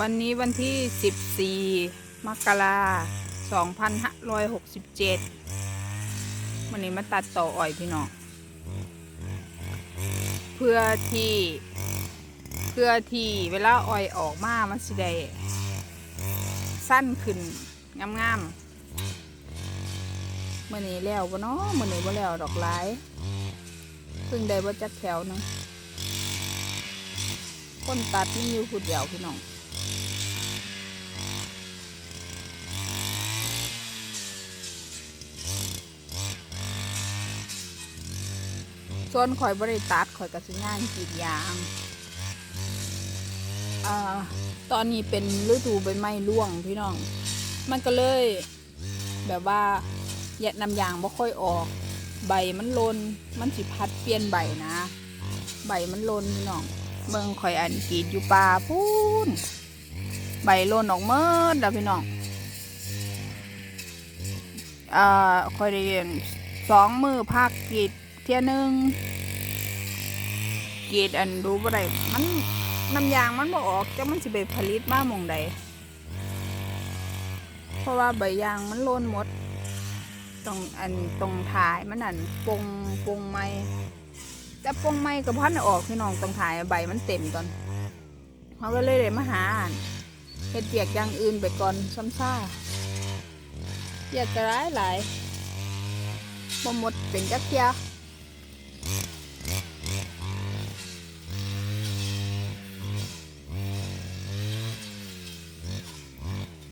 วันนี้วันที่ 14 มกราคม2567วันนี้มาตัดต่ออ้อยพี่น้อง เพื่อที่ เพื่อที่เวลาอ้อยออกมา มันสิได้สั้นขึ้นงามๆมื่อนี้แล้วบ่เนาะมื่อนี้บ่แล้วดอกหลายเพิ่งได้บ่จักแถวนึงคนตัดนี่อยู่ผู้เดียวพี่น้อง ส่วนข่อยบริตัดข่อยก็สิงานกรีดยางอ่าตอนนี้เป็นฤดูใบไม้ร่วงพี่น้อง มันก็เลย แบบว่าแยะนำยางบ่ค่อยออก ใบมันลน มันสิพัดเปลี่ยนใบนะ ใบมันลนพี่น้องเมืองข่อยอันกรีดอยู่ป่าพูนใบลนออกเมิดแล้วพี่น้องอ่าข่อยได้เรียนสองมือภาคกรีด เที่ยนึงเกรีดอันดูบ่ได้มันน้ำยางมันบ่ออกจักมันสิไปผลิตมาหมองใดเพราะว่าใบยางมันโลนหมดตรงอันตรงท้ายมันอันปงปงไม้แต่ปงไม้กับพันออกพี่น้องตรงท้ายใบมันเต็มตอนเขาก็เลยเลยมาหาอันเฮ็ดเปียกอย่างอื่นไปก่อนซ้ำซ่าเปียกกระไรหลายบ่หมดเป็นจักเทีย